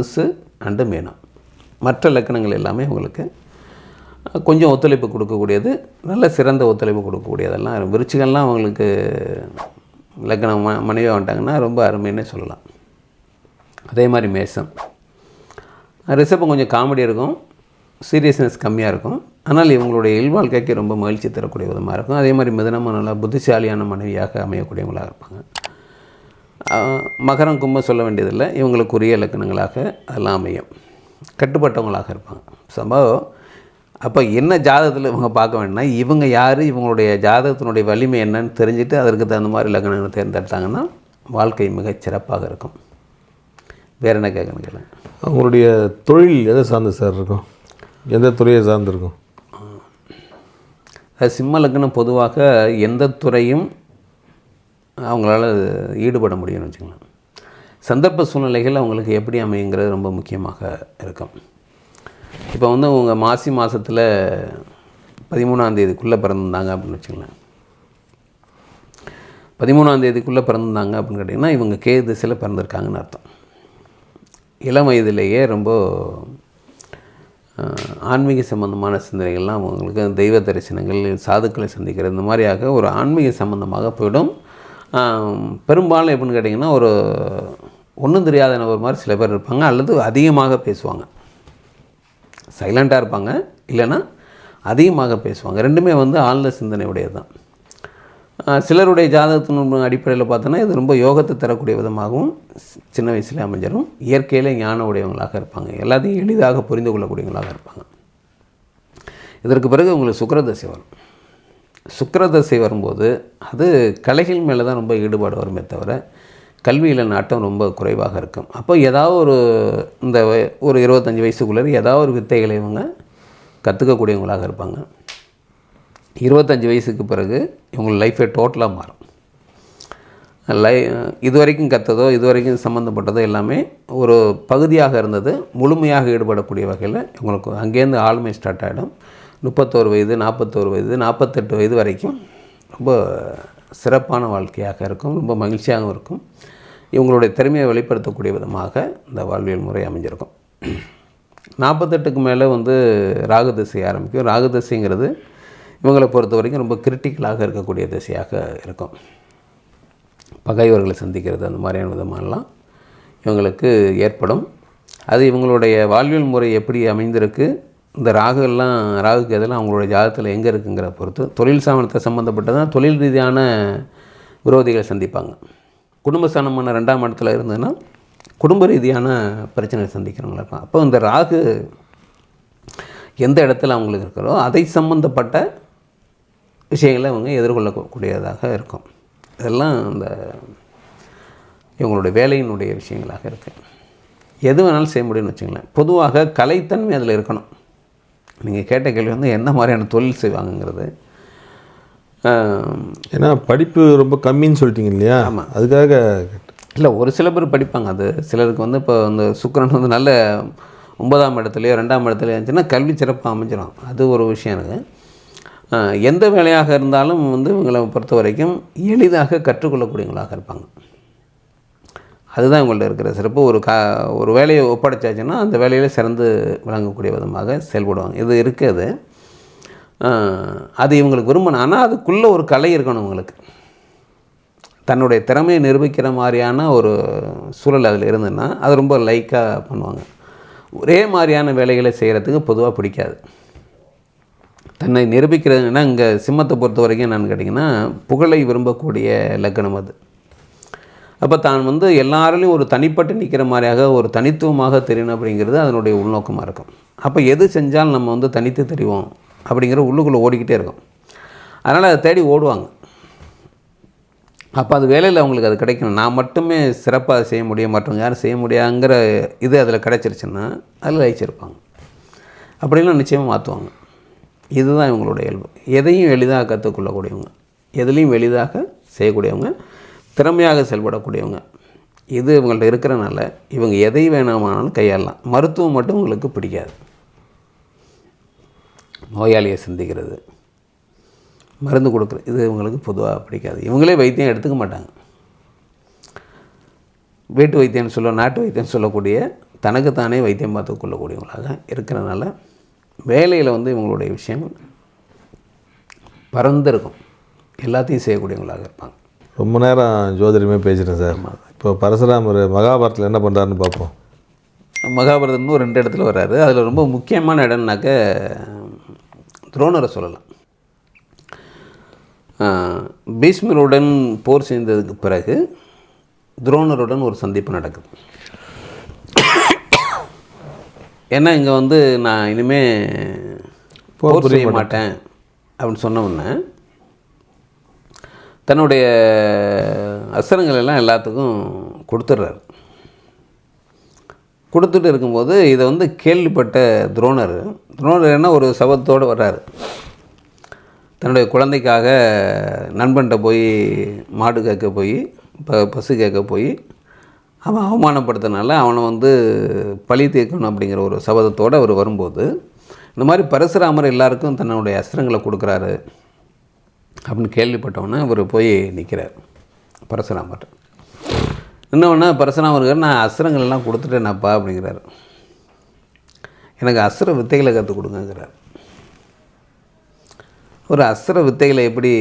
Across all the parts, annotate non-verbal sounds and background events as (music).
தனுசு அண்டு மீனம். மற்ற லக்கணங்கள் எல்லாமே உங்களுக்கு கொஞ்சம் ஒத்துழைப்பு கொடுக்கக்கூடியது நல்ல சிறந்த ஒத்துழைப்பு கொடுக்கக்கூடியதெல்லாம் விருச்சிகள்லாம் அவங்களுக்கு லக்கணம் ம மனைவியாக வந்துட்டாங்கன்னா ரொம்ப அருமைன்னு சொல்லலாம். அதே மாதிரி மேசம். ரிஷபம் கொஞ்சம் காமெடி இருக்கும் சீரியஸ்னஸ் கம்மியாக இருக்கும். ஆனால் இவங்களுடைய இல்வாழ்க்கைக்கு ரொம்ப மகிழ்ச்சி தரக்கூடிய விதமாக இருக்கும். அதே மாதிரி மிதனமும் நல்லா புத்திசாலியான மனைவியாக அமையக்கூடியவங்களாக இருப்பாங்க. மகரம் கும்பம் சொல்ல வேண்டியதில்லை. இவங்களுக்குரிய இலக்கணங்களாக அதெல்லாம் அமையும். கட்டுப்பட்டவங்களாக இருப்பாங்க. சம்பவம் அப்போ என்ன ஜாதகத்தில் இவங்க பார்க்க வேணும்னா இவங்க யார் இவங்களுடைய ஜாதகத்தினுடைய வலிமை என்னன்னு தெரிஞ்சுட்டு அதற்கு தகுந்த மாதிரி இலக்கணங்களை தேர்ந்தெடுத்தாங்கன்னா வாழ்க்கை மிகச் சிறப்பாக இருக்கும். வேறு என்ன கேட்கணும் கேளுங்க. அவங்களுடைய தொழில் எதை சார்ந்து சார் இருக்கும்? எந்த துறையை சார்ந்து இருக்கும் சிம்ம லக்னம் பொதுவாக எந்த துறையும் அவங்களால ஈடுபட முடியும்னு வச்சுக்கலாம். சந்தர்ப்ப சூழ்நிலைகள் அவங்களுக்கு எப்படி அமையுங்கிறது ரொம்ப முக்கியமாக இருக்கும். இப்போ வந்து உங்கள் மாசி மாதத்தில் பதிமூணாந்தேதிக்குள்ளே பிறந்திருந்தாங்க அப்படின்னு வச்சுக்கலாம். பதிமூணாந்தேதிக்குள்ளே பிறந்திருந்தாங்க அப்படின்னு கேட்டிங்கன்னா இவங்க கே திசையில் பிறந்திருக்காங்கன்னு அர்த்தம். இளம் வயதிலேயே ரொம்ப ஆன்மீக சம்பந்தமான சிந்தனைகள்லாம் அவங்களுக்கு தெய்வ தரிசனங்கள் சாதுக்களை சந்திக்கிறது இந்த மாதிரியாக ஒரு ஆன்மீக சம்பந்தமாக போயிடும். பெரும்பாலும் எப்படின்னு கேட்டிங்கன்னா ஒரு ஒன்றும் தெரியாத நபர் மாதிரி சில பேர் இருப்பாங்க அல்லது அதிகமாக பேசுவாங்க. சைலண்ட்டாக இருப்பாங்க இல்லைன்னா அதிகமாக பேசுவாங்க. ரெண்டுமே வந்து ஆழ்ந்த சிந்தனை உடையது தான் சிலருடைய ஜாதகத்தின் அடிப்படையில் பார்த்தோன்னா இது ரொம்ப யோகத்தை தரக்கூடிய விதமாகவும் சின்ன வயசுலேயே அமைஞ்சிடும் இயற்கையில் ஞான உடையவங்களாக இருப்பாங்க. எல்லாத்தையும் எளிதாக புரிந்து கொள்ளக்கூடியவங்களாக இருப்பாங்க. இதற்கு பிறகு உங்களுக்கு சுக்கரதசை வரும். சுக்கரதசை வரும்போது அது கலைகள் மேலே தான் ரொம்ப ஈடுபாடு வருமே தவிர கல்வியில் நாட்டம் ரொம்ப குறைவாக இருக்கும். அப்போ ஏதாவது ஒரு இந்த ஒரு இருபத்தஞ்சி வயசுக்குள்ளே ஏதாவது ஒரு வித்தைகளை இவங்க கற்றுக்கக்கூடியவங்களாக இருப்பாங்க. இருபத்தஞ்சி வயசுக்கு பிறகு இவங்க லைஃபே டோட்டலாக மாறும். லை இது வரைக்கும் கற்றதோ இது வரைக்கும் சம்மந்தப்பட்டதோ எல்லாமே ஒரு பகுதியாக இருந்தது முழுமையாக ஈடுபடக்கூடிய வகையில் இவங்களுக்கு அங்கேருந்து ஆளுமை ஸ்டார்ட் ஆகிடும் முப்பத்தோரு வயது நாற்பத்தோரு வயது நாற்பத்தெட்டு வயது வரைக்கும் ரொம்ப சிறப்பான வாழ்க்கையாக இருக்கும் ரொம்ப மகிழ்ச்சியாகவும் இருக்கும். இவங்களுடைய திறமையை வெளிப்படுத்தக்கூடிய விதமாக இந்த வாழ்வியல் முறை அமைஞ்சிருக்கும். நாற்பத்தெட்டுக்கு மேலே வந்து ராகு திசை ஆரம்பிக்கும். ராகு திசைங்கிறது இவங்களை பொறுத்த வரைக்கும் ரொம்ப கிரிட்டிக்கலாக இருக்கக்கூடிய திசையாக இருக்கும். பகைவர்களை சந்திக்கிறது அந்த மாதிரியான விதமானலாம் இவங்களுக்கு ஏற்படும். அது இவங்களுடைய வாழ்வியல் முறை எப்படி அமைந்திருக்கு? இந்த ராகு எல்லாம் ராகுக்கு எதெல்லாம் அவங்களுடைய ஜாதகத்தில் எங்கே இருக்குங்கிற பொறுத்து தொழில் சாமனத்தை சம்மந்தப்பட்டதான் தொழில் ரீதியான விரோதிகளை சந்திப்பாங்க. குடும்ப ஸ்தானமான ரெண்டாம் இடத்துல இருந்ததுன்னா குடும்ப ரீதியான பிரச்சனைகளை சந்திக்கிறவங்களா இருப்பாங்க அப்போ இந்த ராகு எந்த இடத்துல அவங்களுக்கு இருக்கிறோ அதை சம்மந்தப்பட்ட விஷயங்களை அவங்க எதிர்கொள்ளக்கூடியதாக இருக்கும். இதெல்லாம் இந்த இவங்களுடைய வேலையினுடைய விஷயங்களாக இருக்குது எது வேணாலும் செய்ய முடியும்னு வச்சுங்களேன் பொதுவாக கலைத்தன்மை அதில் இருக்கணும். நீங்கள் கேட்ட கேள்வி வந்து எந்த மாதிரியான தொழில் செய்வாங்கங்கிறது. ஏன்னா படிப்பு ரொம்ப கம்மின்னு சொல்லிட்டீங்க இல்லையா? ஆமாம். அதுக்காக இல்லை ஒரு சில பேர் படிப்பாங்க அது. சிலருக்கு வந்து இப்போ இந்த சுக்கிரன் வந்து நல்ல ஒன்பதாம் இடத்துலையோ ரெண்டாம் இடத்துலையோ இருந்துச்சுன்னா கல்வி சிறப்பாக அமைஞ்சிடும் அது ஒரு விஷயம் ஆஹ், எந்த வேலையாக இருந்தாலும் வந்து இவங்களை பொறுத்த வரைக்கும் எளிதாக கற்றுக்கொள்ளக்கூடியவங்களாக இருப்பாங்க. அதுதான் இவங்கள்ட்ட இருக்கிற சிறப்பு. ஒரு கா ஒரு வேலையை ஒப்படைச்சாச்சுன்னா அந்த வேலையில் சிறந்து விளங்கக்கூடிய விதமாக செயல்படுவாங்க. இது இருக்குது அது. இவங்களுக்கு விரும்பணும். ஆனால் அதுக்குள்ளே ஒரு கலை இருக்கணும் இவங்களுக்கு. தன்னுடைய திறமையை நிரூபிக்கிற மாதிரியான ஒரு சூழல் அதில் இருந்ததுன்னா அது ரொம்ப லைக்காக பண்ணுவாங்க. ஒரே மாதிரியான வேலைகளை செய்கிறதுக்கு பொதுவாக பிடிக்காது. தன்னை நிரூபிக்கிறதுனா இங்கே சிம்மத்தை பொறுத்த வரைக்கும் என்னென்னு கேட்டிங்கன்னா புகழை விரும்பக்கூடிய லக்கணம் அது. அப்போ தான் வந்து எல்லாரிலையும் ஒரு தனிப்பட்டு நிற்கிற மாதிரியாக ஒரு தனித்துவமாக தெரியணும் அப்படிங்கிறது அதனுடைய உள்நோக்கமாக இருக்கும். அப்போ எது செஞ்சாலும் நம்ம வந்து தனித்து தெரிவோம் அப்படிங்கிற உள்ளுக்குள்ளே ஓடிக்கிட்டே இருக்கும். அதனால் அதை தேடி ஓடுவாங்க. அப்போ அது வேலையில் அவங்களுக்கு அது கிடைக்கணும். நான் மட்டுமே சிறப்பாக அதை செய்ய முடியும் மற்றவங்க யாரும் செய்ய முடியாங்கிற இது அதில் கிடைச்சிருச்சுன்னா அதில் லயிச்சிருப்பாங்க. அப்படிலாம் நிச்சயமாக மாற்றுவாங்க இதுதான் இவங்களுடைய இயல்பு. எதையும் எளிதாக கற்றுக்கொள்ளக்கூடியவங்க எதுலேயும் எளிதாக செய்யக்கூடியவங்க திறமையாக செயல்படக்கூடியவங்க. இது இவங்கள்ட்ட இருக்கிறனால இவங்க எதை வேணாமானாலும் கையாளலாம். மருத்துவம் மட்டும் உங்களுக்கு பிடிக்காது. நோயாளியை சந்திக்கிறது. மருந்து கொடுக்குறது. இது இவங்களுக்கு பொதுவாக பிடிக்காது. இவங்களே வைத்தியம் எடுத்துக்க மாட்டாங்க. வீட்டு வைத்தியம்னு சொல்ல நாட்டு வைத்தியம்னு சொல்லக்கூடிய தனக்குத்தானே வைத்தியம் பார்த்து கொள்ளக்கூடியவங்களாக இருக்கிறனால வேலையில் வந்து இவங்களுடைய விஷயம் பறந்திருக்கும் எல்லாத்தையும் செய்யக்கூடியவங்களாக இருப்பாங்க. ரொம்ப நேரம் ஜோதிடமே பேசிட்டேன் சார். இப்போ பரசுராமர் மகாபாரத்தில் என்ன பண்ணுறாருன்னு பார்ப்போம். மகாபாரதம்னு ரெண்டு இடத்துல வர்றாரு அதில் ரொம்ப முக்கியமான இடம்னாக்க துரோணரை சொல்லலாம். பீஷ்மருடன் போர் செய்ததுக்கு பிறகு துரோணருடன் ஒரு சந்திப்பு நடக்குது. ஏன்னா இங்கே வந்து நான் இனிமே போர் செய்ய மாட்டேன் அப்படின்னு சொன்ன உடனே தன்னுடைய அஸ்திரங்கள் எல்லாம் எல்லாத்துக்கும் கொடுத்துட்றாரு. கொடுத்துட்டு இருக்கும்போது இதை வந்து கேள்விப்பட்ட துரோணர் துரோணர் என்ன ஒரு சபத்தோடு வர்றாரு. தன்னுடைய குழந்தைக்காக நண்பன்கிட்ட போய் மாடு கேட்க போய் ப பசு கேட்க போய் அவன் அவமானப்படுத்தினால அவனை வந்து பழி தீர்க்கணும் அப்படிங்கிற ஒரு சபதத்தோடு அவர் வரும்போது இந்த மாதிரி பரசுராமர் எல்லாருக்கும் தன்னுடைய அஸ்திரங்களை கொடுக்குறாரு. அப்படின்னு கேள்விப்பட்டவொன்னே அவர் போய் நிற்கிறார் பரசுராமர் இன்னொன்று பரசுராமருக்கு நான் அஸ்திரங்கள் எல்லாம் கொடுத்துட்டேனப்பா அப்படிங்கிறார். எனக்கு அஸ்திர வித்தைகளை கற்றுக் கொடுங்கிறார் ஒரு அஸ்திர வித்தைகளை எப்படி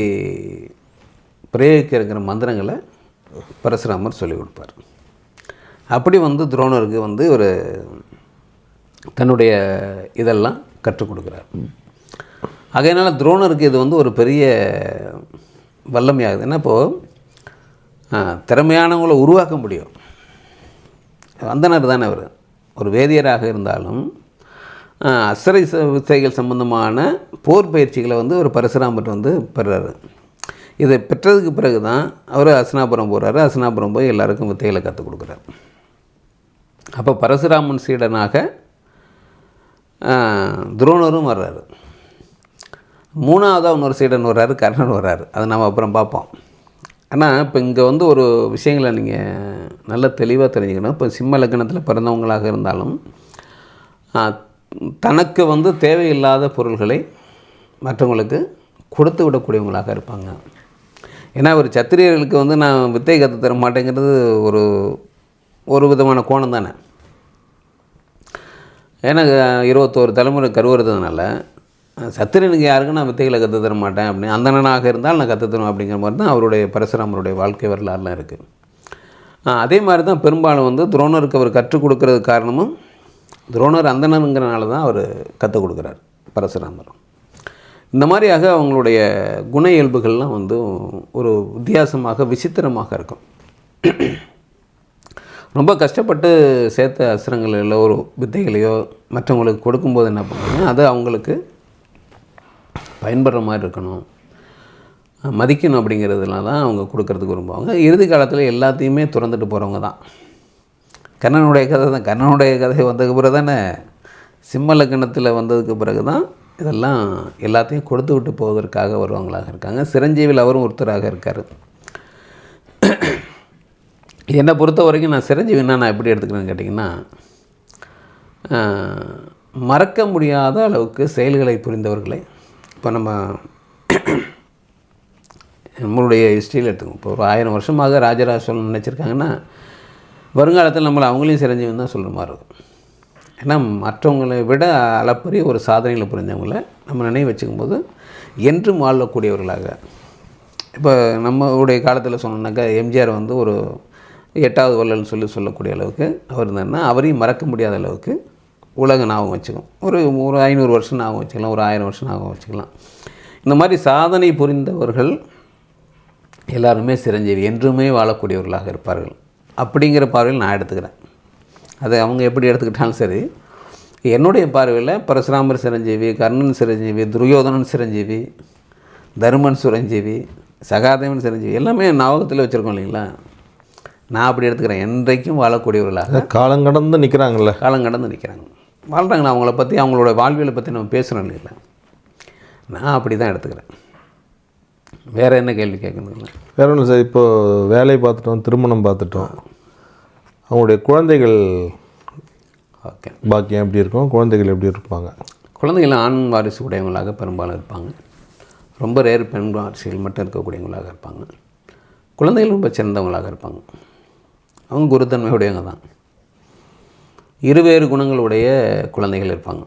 பிரயோகிக்கிற மந்திரங்களை பரசுராமர் சொல்லிக் கொடுப்பார். அப்படி வந்து துரோணருக்கு வந்து ஒரு தன்னுடைய இதெல்லாம் கற்றுக் கொடுக்குறார். ஆகையினால துரோணருக்கு இது வந்து ஒரு பெரிய வல்லமையாகுது. ஏன்னா இப்போது திறமையானவங்களை உருவாக்க முடியும். வந்தனர் தானே அவர். ஒரு வேதியராக இருந்தாலும் அசரை வித்தைகள் சம்பந்தமான போர் பயிற்சிகளை வந்து ஒரு பரசுராமர் வந்து பெறாரு. இதை பெற்றதுக்கு பிறகு தான் அவர் அஸ்னாபுரம் போகிறாரு அஸ்னாபுரம் போய் எல்லாருக்கும் வித்தைகளை கற்றுக் கொடுக்குறாரு. அப்போ பரசுராமன் சீடனாக துரோணரும் வர்றாரு. மூணாவதாக இன்னொரு சீடன் வர்றாரு கர்ணன் வர்றாரு. அதை நம்ம அப்புறம் பார்ப்போம். ஆனால் இப்போ இங்கே வந்து ஒரு விஷயங்களை நீங்கள் நல்ல தெளிவாக தெரிஞ்சுக்கணும். இப்போ சிம்ம லக்னத்தில் பிறந்தவங்களாக இருந்தாலும் தனக்கு வந்து தேவையில்லாத பொருள்களை மற்றவங்களுக்கு கொடுத்து விடக்கூடியவங்களாக இருப்பாங்க. ஏன்னா ஒரு சத்திரியர்களுக்கு வந்து நான் வித்தை கற்று தர மாட்டேங்கிறது ஒரு ஒரு விதமான கோணம் தானே. ஏன்னா இருபத்தோரு தலைமுறை கருவுறதுனால சத்திரனுக்கு யாருக்கும் நான் வித்தைகளை கற்று தர மாட்டேன் அப்படின்னு அந்தனாக இருந்தால் நான் கற்று தருவேன் அப்படிங்கிற மாதிரி தான் அவருடைய பரசுராமருடைய வாழ்க்கை வரலாறுலாம் இருக்குது அதே மாதிரி தான் பெரும்பாலும் வந்து துரோணருக்கு அவர் கற்றுக் கொடுக்கறது காரணமும் துரோணர் அந்தணனுங்கிறனால தான் அவர் கற்றுக் கொடுக்குறார் பரசுராமர் இந்த மாதிரியாக அவங்களுடைய குண இயல்புகள்லாம் வந்து ஒரு வித்தியாசமாக விசித்திரமாக இருக்கும். ரொம்ப கஷ்டப்பட்டு சேர்த்த அஸ்திரங்களிலோ ஒரு வித்தைகளையோ மற்றவங்களுக்கு கொடுக்கும்போது என்ன பண்ணுறாங்க அது அவங்களுக்கு பயன்படுற மாதிரி இருக்கணும். மதிக்கணும் அப்படிங்கிறதுலாம் தான் அவங்க கொடுக்கறதுக்கு விரும்புவாங்க. இறுதி காலத்தில் எல்லாத்தையுமே திறந்துட்டு போகிறவங்க தான். கண்ணனுடைய கதை தான். கர்ணனுடைய கதை வந்ததுக்கு பிறகு தானே சிம்மலக்கணத்தில் வந்ததுக்கு பிறகு தான் இதெல்லாம் எல்லாத்தையும் கொடுத்து விட்டு போவதற்காக வருவாங்களாக இருக்காங்க. சிரஞ்சீவியில் அவரும் ஒருத்தராக இருக்கார். என்னை பொறுத்த வரைக்கும் நான் சிரஞ்சீவினா நான் எப்படி எடுத்துக்கிறேன்னு கேட்டிங்கன்னா மறக்க முடியாத அளவுக்கு செயல்களை புரிந்தவர்களை. இப்போ நம்ம நம்மளுடைய ஹிஸ்ட்ரியில் எடுத்துக்கோங்க இப்போ ஒரு ஆயிரம் வருஷமாக ராஜராஜ சோழன் நினச்சிருக்காங்கன்னா வருங்காலத்தில் நம்மளை அவங்களையும் சிறஞ்சவன் தான் சொல்கிற மாதிரி இருக்கும். ஏன்னா மற்றவங்களை விட அளப்பரிய ஒரு சாதனையில் புரிஞ்சவங்கள நம்ம நினைவு வச்சுக்கும்போது என்றும் வாழக்கூடியவர்களாக. இப்போ நம்மளுடைய காலத்தில் சொன்னோன்னாக்கா எம்ஜிஆர் வந்து ஒரு எட்டாவது வள்ளல்னு சொல்லி சொல்லக்கூடிய அளவுக்கு அவர் இருந்தாருன்னா அவரையும் மறக்க முடியாத அளவுக்கு உலக ஞாபகம் வச்சுக்கும் ஒரு ஒரு ஐநூறு வருஷம் ஞாபகம் வச்சுக்கலாம் ஒரு ஆயிரம் வருஷம் ஞாபகம் வச்சுக்கலாம். இந்த மாதிரி சாதனை புரிந்தவர்கள் எல்லாருமே சிரஞ்சீவி என்றுமே வாழக்கூடியவர்களாக இருப்பார்கள். அப்படிங்கிற பார்வையில் நான் எடுத்துக்கிறேன். அது அவங்க எப்படி எடுத்துக்கிட்டாலும் சரி என்னுடைய பார்வையில் பரசுராமர் சிரஞ்சீவி கர்ணன் சிரஞ்சீவி துரியோதனன் சிரஞ்சீவி தருமன் சிரஞ்சீவி சகாதேவன் சிரஞ்சீவி எல்லாமே ஞாபகத்தில் வச்சுருக்கோம் இல்லைங்களா? நான் அப்படி எடுத்துக்கிறேன். என்றைக்கும் வாழக்கூடியவர்களாக காலம் கடந்து நிற்கிறாங்கல்ல காலம் கடந்து நிற்கிறாங்க வாழ்கிறாங்களா அவங்கள பற்றி அவங்களோட வாழ்வியலை பற்றி நம்ம பேசுகிறோம் இல்லைங்களா? நான் அப்படி தான் எடுத்துக்கிறேன். வேறு என்ன கேள்வி கேட்கணுங்களா வேற ஒன்றும் சார். இப்போ வேலை பார்த்துட்டோம் திருமணம் பார்த்துட்டோம். அவங்களுடைய குழந்தைகள் ஓகே. பாக்கியம் எப்படி இருக்கும்? குழந்தைகள் எப்படி இருப்பாங்க? குழந்தைகள் ஆண் வாரிசு உடையவங்களாக பெரும்பாலும் இருப்பாங்க. ரொம்ப ரேர் பெண் வாரிசுகள் மட்டும் இருக்கக்கூடியவங்களாக இருப்பாங்க. குழந்தைகள் ரொம்ப சிறந்தவங்களாக இருப்பாங்க. அவங்க குருத்தன்மை உடையவங்க தான். இருவேறு குணங்களுடைய குழந்தைகள் இருப்பாங்க.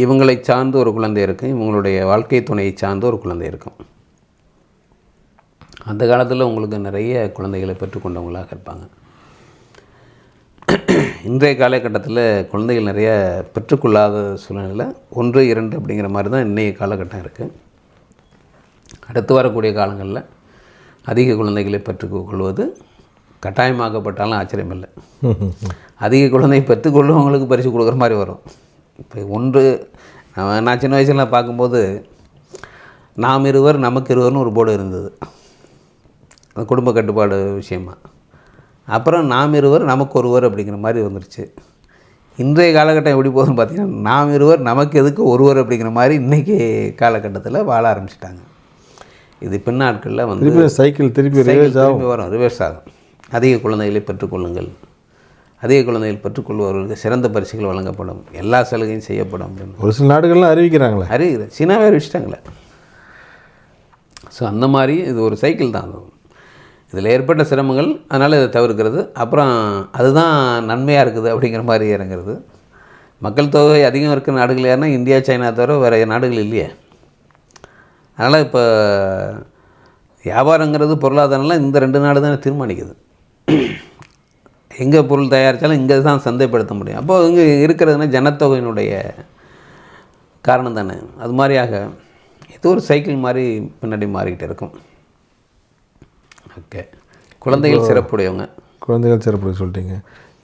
இவங்களை சார்ந்து ஒரு குழந்தை இருக்கும் இவங்களுடைய வாழ்க்கை துணையை சார்ந்து ஒரு குழந்தை இருக்கும். அந்த காலத்தில் உங்களுக்கு நிறைய குழந்தைகளை பெற்றுக்கொண்டவங்களாக இருப்பாங்க. இன்றைய காலகட்டத்தில் குழந்தைகள் நிறைய பெற்றுக்கொள்ளாத சூழ்நிலை ஒன்று இரண்டு அப்படிங்கிற மாதிரி தான் இன்றைய காலகட்டம் இருக்குது அடுத்து வரக்கூடிய காலங்களில் அதிக குழந்தைகளை பெற்றுக்கொள்வது கட்டாயமாக்கப்பட்டாலும் ஆச்சரியமில்லை. அதிக குழந்தை பெற்றுக்கொள்ளுவவங்களுக்கு பரிசு கொடுக்குற மாதிரி வரும். இப்போ ஒன்று நான் சின்ன வயசுல பார்க்கும்போது நாம் இருவர் நமக்கு இருவர்னு ஒரு போர்டு இருந்தது. அந்த குடும்ப கட்டுப்பாடு விஷயமா. அப்புறம் நாம் இருவர் நமக்கு ஒருவர் அப்படிங்கிற மாதிரி வந்துருச்சு. இன்றைய காலகட்டம் எப்படி போகுதுன்னு பார்த்தீங்கன்னா நாம் இருவர் நமக்கு எதுக்கு ஒருவர் அப்படிங்கிற மாதிரி இன்றைக்கி காலகட்டத்தில் வாழ ஆரம்பிச்சிட்டாங்க. இது பின்னாட்களில் வந்து சைக்கிள் திருப்பி திரும்பி வரும் ரிவர்ஸ் ஆகும். அதிக குழந்தைகளை பெற்றுக்கொள்ளுங்கள். அதிக குழந்தைகள் பெற்றுக்கொள்பவர்களுக்கு சிறந்த பரிசுகள் வழங்கப்படும். எல்லா சலுகையும் செய்யப்படும். அப்படின்னு ஒரு சில நாடுகள்லாம் அறிவிக்கிறாங்களே. அறியுது சீனாவே அறிவிச்சிட்டாங்களே ஸோ அந்த மாதிரி இது ஒரு சைக்கிள் தான். இதில் ஏற்பட்ட சிரமங்கள் அதனால் இதை தவிர்க்கிறது. அப்புறம் அதுதான் நன்மையாக இருக்குது அப்படிங்கிற மாதிரி இறங்குறது. மக்கள் தொகை அதிகம் இருக்கிற நாடுகள் யாருன்னா இந்தியா சைனா தவிர வேறு நாடுகள் இல்லையே. அதனால் இப்போ வியாபாரங்கிறது பொருளாதாரம்லாம் இந்த ரெண்டு நாடு தான் தீர்மானிக்குது. எங்கே பொருள் தயாரித்தாலும் இங்கே தான் சந்தைப்படுத்த முடியும். அப்போ இங்கே இருக்கிறதுனா ஜனத்தொகையினுடைய காரணம் தானே. அது மாதிரியாக இது ஒரு சைக்கிள் மாதிரி பின்னாடி மாறிக்கிட்டு இருக்கும். ஓகே. குழந்தைகள் சிறப்புடையவங்க. குழந்தைகள் சிறப்பு சொல்லிட்டீங்க.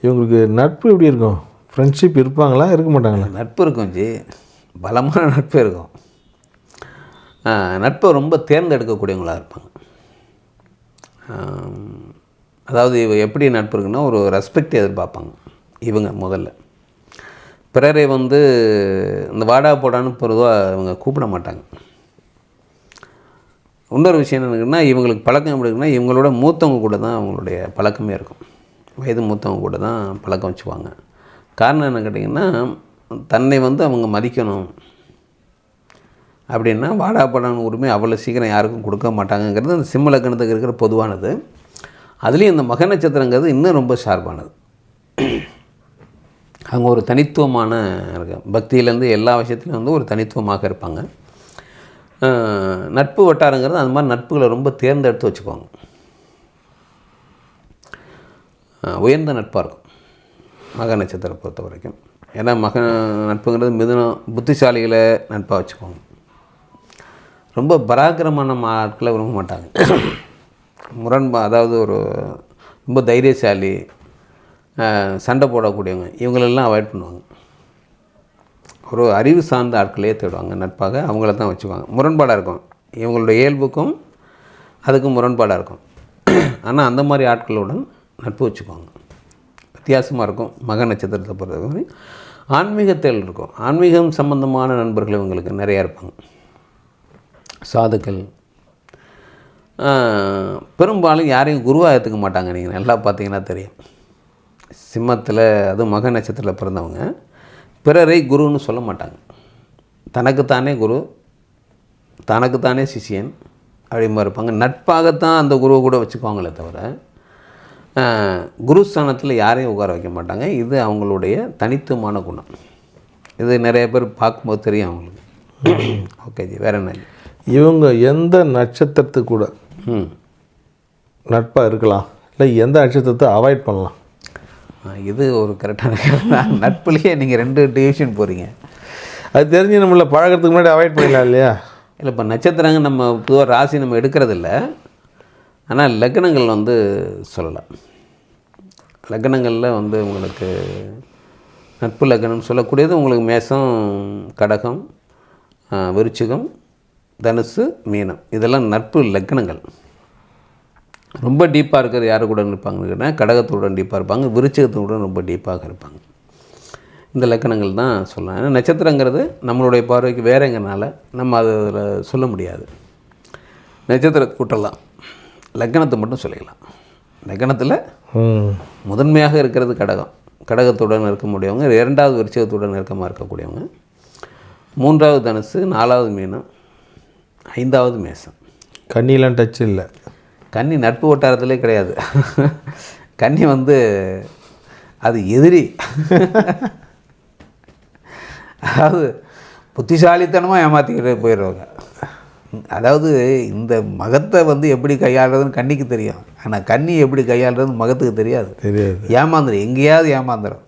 இவங்களுக்கு நட்பு எப்படி இருக்கும்? ஃப்ரெண்ட்ஷிப் இருப்பாங்களா? இருக்க மாட்டாங்களா? நட்பு இருக்கும் ஜி. பலமான நட்பு இருக்கும். நட்பை ரொம்ப தேர்ந்தெடுக்கக்கூடியவங்களாக இருப்பாங்க. அதாவது இவ எப்படி நட்பு இருக்குன்னா ஒரு ரெஸ்பெக்ட் எதிர்பார்ப்பாங்க இவங்க முதல்ல. பிறரை வந்து இந்த வாடா போடான்னு பொதுவாக இவங்க கூப்பிட மாட்டாங்க. இன்னொரு விஷயம் என்னன்னா இவங்களுக்கு பழக்கம் எப்படி இருக்குன்னா இவங்களோட மூத்தவங்க கூட தான் அவங்களுடைய பழக்கமே இருக்கும். வயது மூத்தவங்க கூட தான் பழக்கம் வச்சுக்குவாங்க. காரணம் என்ன கேட்டிங்கன்னா தன்னை வந்து அவங்க மதிக்கணும். அப்படின்னா வாடா படான உரிமை அவ்வளோ சீக்கிரம் யாருக்கும் கொடுக்க மாட்டாங்கங்கிறது அந்த சிம்ம லக்கணத்துக்கு இருக்கிற பொதுவானது. அதுலேயும் இந்த மக நட்சத்திரங்கிறது இன்னும் ரொம்ப ஷார்ப்பானது (clears throat) அவங்க ஒரு தனித்துவமான இருக்கு பக்தியிலேருந்து எல்லா விஷயத்துலையும் வந்து ஒரு தனித்துவமாக இருப்பாங்க. நட்பு வட்டாரங்கிறது அந்த மாதிரி நட்புகளை ரொம்ப தேர்ந்தெடுத்து வச்சுக்குவாங்க. உயர்ந்த நட்பாக இருக்கும். மக நட்சத்திரம் பொறுத்த வரைக்கும். ஏன்னா மக நட்புங்கிறது மிதுனம் புத்திசாலிகளை நட்பாக வச்சுக்குவாங்க. ரொம்ப பராக்கிரமான ஆட்களை விரும்ப மாட்டாங்க. முரண்பா அதாவது ஒரு ரொம்ப தைரியசாலி சண்டை போடக்கூடியவங்க இவங்களெல்லாம் அவாய்ட் பண்ணுவாங்க. ஒரு அறிவு சார்ந்த ஆட்களே தேடுவாங்க நட்பாக அவங்கள தான் வச்சுக்குவாங்க. முரண்பாடாக இருக்கும். இவங்களுடைய இயல்புக்கும் அதுக்கும் முரண்பாடாக இருக்கும். (clears throat) ஆனால் அந்த மாதிரி ஆட்களுடன் நட்பு வச்சுக்குவாங்க. வித்தியாசமாக இருக்கும். மக நட்சத்திரத்தை பொறுத்தவரை. ஆன்மீகத்தில் இருக்கும். ஆன்மீகம் சம்பந்தமான நண்பர்கள் இவங்களுக்கு நிறையா இருப்பாங்க. சாதுக்கள் பெரும்பாலும் யாரையும் குருவாக ஏற்றுக்க மாட்டாங்க நீங்கள் நல்லா பார்த்தீங்கன்னா தெரியும். சிம்மத்தில் அதுவும் மக நட்சத்திரத்தில் பிறந்தவங்க. பிறரை குருன்னு சொல்ல மாட்டாங்க. தனக்குத்தானே குரு தனக்குத்தானே சிஷியன் அப்படிமா இருப்பாங்க. நட்பாகத்தான் அந்த குருவை கூட வச்சுக்குவாங்களே தவிர ஆஹ், குரு ஸ்தானத்தில் யாரையும் உட்கார வைக்க மாட்டாங்க. இது அவங்களுடைய தனித்துவமான குணம். இது நிறைய பேர் பார்க்கும்போது தெரியும் அவங்களுக்கு. (clears throat) ஓகே ஜி வேற என்ன? இவங்க எந்த நட்சத்திரத்துக்கு கூட நட்பாக இருக்கலாம். இல்லை எந்த நட்சத்திரத்தை அவாய்ட் பண்ணலாம்? இது ஒரு கரெக்டான. நட்புலேயே நீங்கள் ரெண்டு டிவிஷன் போகிறீங்க அது தெரிஞ்சு நம்மள பழகிறதுக்கு முன்னாடி அவாய்ட் பண்ணிடலாம் இல்லையா? இல்லை இப்போ நட்சத்திரங்க நம்ம பொதுவாக ராசி நம்ம எடுக்கிறதில்ல. ஆனால் லக்னங்கள் வந்து சொல்லலாம். லக்னங்களில் வந்து உங்களுக்கு நட்பு லக்னம் சொல்லக்கூடியது உங்களுக்கு மேஷம் கடகம் விருச்சிகம் தனுசு மீனம். இதெல்லாம் நட்பு லக்னங்கள். ரொம்ப டீப்பாக இருக்கிறது யாரு கூட இருப்பாங்கன்னு கேட்டால் கடகத்துடன் டீப்பாக இருப்பாங்க விருச்சிகத்துடன் ரொம்ப டீப்பாக இருப்பாங்க. இந்த லக்கணங்கள் தான் சொல்லலாம். ஏன்னா நட்சத்திரங்கிறது நம்மளுடைய பார்வைக்கு வேறங்கிறனால நம்ம அதில் சொல்ல முடியாது. நட்சத்திர கூட்டலாம். லக்கணத்தை மட்டும் சொல்லிக்கலாம். லக்கணத்தில் முதன்மையாக இருக்கிறது கடகம். கடகத்துடன் இருக்க முடியவங்க இரண்டாவது விருச்சிகத்துடன் நெருக்கமாக இருக்கக்கூடியவங்க. மூன்றாவது தனுசு நாலாவது மீனம். ஐந்தாவது மேசம். கண்ணிலாம் டச் இல்லை. கன்னி நட்பு வட்டாரத்திலே கிடையாது. கன்னி வந்து அது எதிரி. அதாவது புத்திசாலித்தனமாக ஏமாற்றிக்கிட்டு போயிடுவாங்க. அதாவது இந்த மகத்தை வந்து எப்படி கையாளுறதுன்னு கன்னிக்கு தெரியும். ஆனால் கன்னி எப்படி கையாளுறதுன்னு மகத்துக்கு தெரியாது. தெரியாது. ஏமாந்துடும் எங்கேயாவது ஏமாந்துடும்